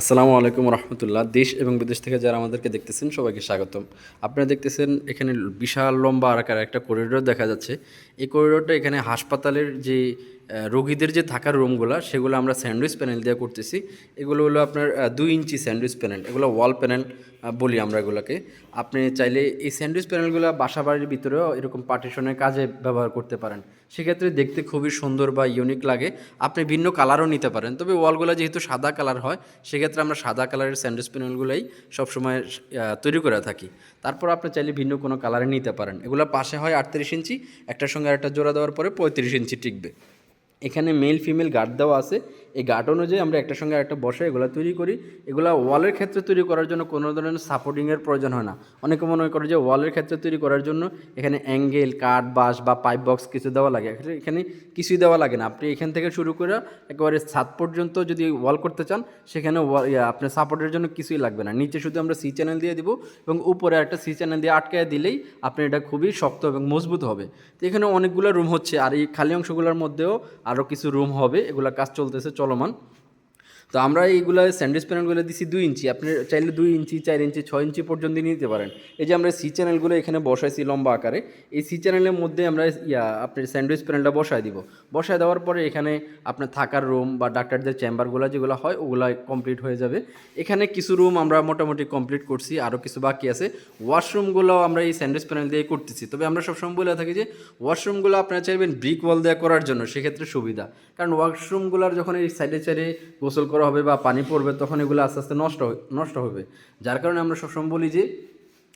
আসসালামু আলাইকুম রহমতুল্লাহ। দেশ এবং বিদেশ থেকে যারা আমাদেরকে দেখতেছেন, সবাইকে স্বাগতম। আপনারা দেখতেছেন এখানে বিশাল লম্বা আকার একটা করিডোর দেখা যাচ্ছে। এই করিডোরটা এখানে হাসপাতালের যে রোগীদের যে থাকার রুমগুলো, সেগুলো আমরা স্যান্ডউইচ প্যানেল দিয়ে করতেছি। এগুলো হলো আপনার দুই ইঞ্চি স্যান্ডউইচ প্যানেল। এগুলো ওয়াল প্যানেল বলি আমরা এগুলোকে। আপনি চাইলে এই স্যান্ডউইচ প্যানেলগুলো বাসা বাড়ির ভিতরেও এরকম পার্টিশনের কাজে ব্যবহার করতে পারেন। সেক্ষেত্রে দেখতে খুবই সুন্দর বা ইউনিক লাগে। আপনি ভিন্ন কালারও নিতে পারেন। তবে ওয়ালগুলো যেহেতু সাদা কালার হয়, সেক্ষেত্রে আমরা সাদা কালারের স্যান্ডউইচ প্যানেলগুলোই সবসময় তৈরি করে থাকি। তারপর আপনি চাইলে ভিন্ন কোনো কালারে নিতে পারেন। এগুলো পাশে হয় আটত্রিশ ইঞ্চি, একটার সঙ্গে আরেকটা জোড়া দেওয়ার পরে পঁয়ত্রিশ ইঞ্চি টিকবে। এখানে মেল ফিমেল গার্ড দেওয়া আছে। এই গার্ড অনুযায়ী আমরা একটা সঙ্গে একটা বসে এগুলো তৈরি করি। এগুলো ওয়ালের ক্ষেত্রে তৈরি করার জন্য কোনো ধরনের সাপোর্টিংয়ের প্রয়োজন হয় না। অনেকে মনে করে যে ওয়ালের ক্ষেত্রে তৈরি করার জন্য এখানে অ্যাঙ্গেল কাঠ বাঁশ বা পাইপ বক্স কিছু দেওয়া লাগে। এখানে কিছুই দেওয়া লাগে না। আপনি এখান থেকে শুরু করে একেবারে ছাদ পর্যন্ত যদি ওয়াল করতে চান সেখানে ওয়া- ইয়া, আপনার সাপোর্টের জন্য কিছুই লাগবে না। নিচে শুধু আমরা সি চ্যানেল দিয়ে দিব এবং উপরে একটা সি চ্যানেল দিয়ে আটকায় দিলেই আপনি এটা খুবই শক্ত এবং মজবুত হবে। তো এখানে অনেকগুলো রুম হচ্ছে। আর এই খালি অংশগুলোর মধ্যেও আরও কিছু রুম হবে এগুলা কাজ চলতেছে চলমান। তো আমরা এইগুলো স্যান্ডউইচ প্যানেলগুলো দিছি দুই ইঞ্চি। আপনি চাইলে দুই ইঞ্চি, চার ইঞ্চি, ছয় ইঞ্চি পর্যন্ত নিতে পারেন। এই যে আমরা সি চ্যানেলগুলো এখানে বসাইছি লম্বা আকারে, এই সি চ্যানেলের মধ্যে আমরা ইয়া, আপনার স্যান্ডউইচ প্যানেলটা বসায় দিব। বসায় দেওয়ার পরে এখানে আপনার থাকার রুম বা ডাক্তারদের চেম্বারগুলো যেগুলো হয়, ওগুলো কমপ্লিট হয়ে যাবে। এখানে কিছু রুম আমরা মোটামুটি কমপ্লিট করছি আরও কিছু বাকি আছে। ওয়াশরুমগুলো আমরা এই স্যান্ডউইচ প্যানেল দিয়ে করতেছি। তবে আমরা সবসময় বলে থাকি যে, ওয়াশরুমগুলো আপনারা চাইবেন ব্রিক ওয়াল দেওয়া করার জন্য, সেক্ষেত্রে সুবিধা। কারণ ওয়াশরুমগুলোর যখন এই সাইডে সাইডে গোসল করা হবে বা পানি পড়বে, তখন এগুলো আস্তে আস্তে নষ্ট নষ্ট হবে। যার কারণে আমরা সবসময় বলি যে,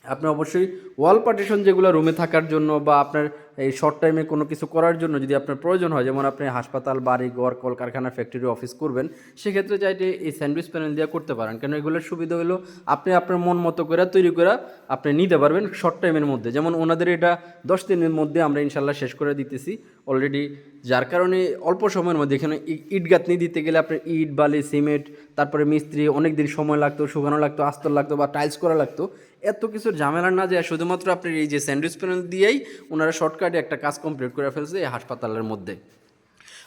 আপনি অবশ্যই ওয়াল পার্টিশন যেগুলো রুমে থাকার জন্য বা আপনার এই শর্ট টাইমে কোনো কিছু করার জন্য যদি আপনার প্রয়োজন হয়, যেমন আপনি হাসপাতাল, বাড়ি, ঘর, কলকারখানা ফ্যাক্টরি অফিস করবেন, সেক্ষেত্রে চাইতে এই স্যান্ডউইচ প্যানেল দিয়ে করতে পারেন। কেন এগুলোর সুবিধা হলো, আপনি আপনার মন মতো করে তৈরি করে আপনি নিতে পারবেন শর্ট টাইমের মধ্যে। যেমন ওনাদের এটা দশ দিনের মধ্যে আমরা ইনশাল্লাহ শেষ করে দিতেছি। অলরেডি যার কারণে অল্প সময়ের মধ্যে এখানে ইট গাঁথনি দিতে গেলে আপনার ইট, বালি, সিমেন্ট, তারপরে মিস্ত্রি অনেক দিন সময় লাগতো, শুকানো লাগতো, আস্তর লাগতো বা টাইলস করা লাগতো। এত কিছুর ঝামেলা না যায় শুধুমাত্র আপনার এই যে স্যান্ডউইচ প্যানেল দিয়েই ওনারা শর্টকাটে একটা কাজ কমপ্লিট করে ফেলছে এই হাসপাতালের মধ্যে।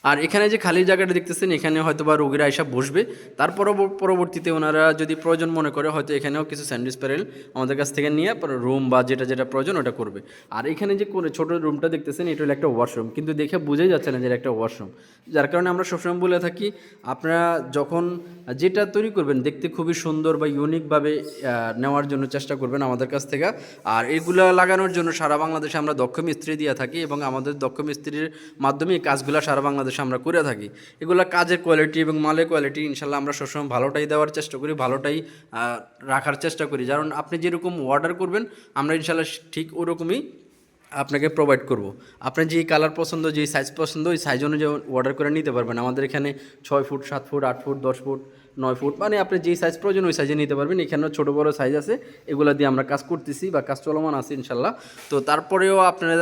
আর এখানে যে খালি জায়গাটা দেখতেছেন, এখানে হয়তো বা রোগীরা এসে বসবে। তার পরবর্তীতে ওনারা যদি প্রয়োজন মনে করে, হয়তো এখানেও কিছু স্যান্ডউইচ প্যারেল আমাদের কাছ থেকে নিয়ে রুম বা যেটা যেটা প্রয়োজন ওটা করবে। আর এখানে যে ছোটো রুমটা দেখতেছেন, এটা হলো একটা ওয়াশরুম। কিন্তু দেখে বুঝেই যাচ্ছে না যে একটা ওয়াশরুম। যার কারণে আমরা সবসময় বলে থাকি, আপনারা যখন যেটা তৈরি করবেন, দেখতে খুবই সুন্দর বা ইউনিকভাবে নেওয়ার জন্য চেষ্টা করবেন আমাদের কাছ থেকে। আর এগুলো লাগানোর জন্য সারা বাংলাদেশে আমরা দক্ষ মিস্ত্রি দিয়ে থাকি এবং আমাদের দক্ষ মিস্ত্রির মাধ্যমে কাজগুলো সারা বাংলাদেশে আমরা করে থাকি। এগুলো কাজের কোয়ালিটি এবং মালের কোয়ালিটি ইনশাল্লাহ আমরা সবসময় ভালোটাই দেওয়ার চেষ্টা করি, ভালোটাই রাখার চেষ্টা করি। কারণ আপনি যেরকম অর্ডার করবেন, আমরা ইনশাল্লাহ ঠিক ওরকমই আপনাকে প্রোভাইড করব। আপনি যে কালার পছন্দ যে সাইজ পছন্দ, ওই সাইজ অনুযায়ী অর্ডার করে নিতে পারবেন। আমাদের এখানে ছয় ফুট, সাত ফুট, আট ফুট, দশ ফুট নয় ফুট। মানে আপনি যেই সাইজ প্রয়োজন, ওই সাইজে নিতে পারবেন। এখানেও ছোটো, বড় সাইজ আছে। এগুলো দিয়ে আমরা কাজ করতেছি বা কাজ চলমান আছে, ইনশাল্লাহ। তো তারপরেও আপনারা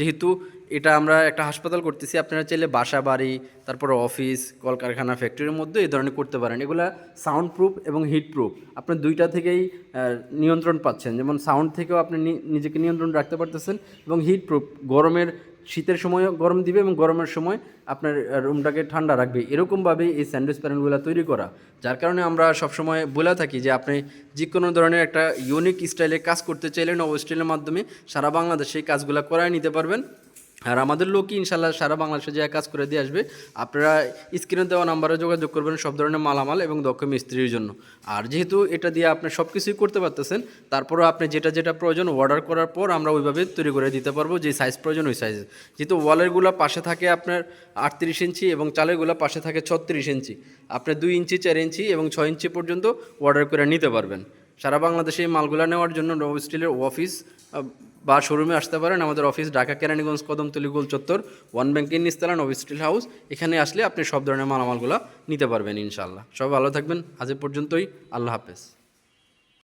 যেহেতু এটা আমরা একটা হাসপাতাল করতেছি, আপনারা চাইলে বাসা বাড়ি, তারপরে অফিস কলকারখানা ফ্যাক্টরির মধ্যে এই ধরনের করতে পারেন। এগুলা সাউন্ড প্রুফ এবং হিট প্রুফ আপনার দুইটা থেকেই নিয়ন্ত্রণ পাচ্ছেন। যেমন সাউন্ড থেকেও আপনি নিজেকে নিয়ন্ত্রণ রাখতে পারতেছেন এবং হিট প্রুফ গরমের শীতের সময় গরম দিবে এবং গরমের সময় আপনার রুমটাকে ঠান্ডা রাখবে। এরকমভাবে এই স্যান্ডউইচ প্যানেলগুলো তৈরি করা, যার কারণে আমরা সবসময় বলে থাকি যে আপনি যে কোনো ধরনের একটা ইউনিক স্টাইলে কাজ করতে চাইলেন নব স্টাইলের মাধ্যমে সারা বাংলাদেশে এই কাজগুলো করায় নিতে পারবেন। আর আমাদের লোকই ইনশাল্লাহ সারা বাংলাদেশে যে কাজ করে দিয়ে আসবে, আপনারা স্ক্রিনে দেওয়া নাম্বারে যোগাযোগ করবেন সব ধরনের মালামাল এবং দক্ষ মিস্ত্রির জন্য। আর যেহেতু এটা দিয়ে আপনি সব কিছুই করতে পারতেছেন, তারপরও আপনি যেটা যেটা প্রয়োজন অর্ডার করার পর আমরা ওইভাবে তৈরি করে দিতে পারব যে সাইজ প্রয়োজন ওই সাইজে যেহেতু ওয়ালেরগুলো পাশে থাকে আপনার আটত্রিশ ইঞ্চি এবং চালেরগুলো পাশে থাকে ছত্রিশ ইঞ্চি। আপনি দুই ইঞ্চি, চার ইঞ্চি এবং ছয় ইঞ্চি পর্যন্ত অর্ডার করে নিতে পারবেন। সারা বাংলাদেশে এই মালগুলা নেওয়ার জন্য নব স্টিলের অফিস বা শোরুমে আসতে পারেন। আমাদের অফিস ঢাকা, কেরানীগঞ্জ কদমতলি গোল চত্বর ওয়ান ব্যাংকের নিস্তালা নব স্টিল হাউস এখানে আসলে আপনি সব ধরনের মালামালগুলো নিতে পারবেন ইনশাল্লাহ সব ভালো থাকবেন। আজ পর্যন্তই। আল্লাহ হাফেজ।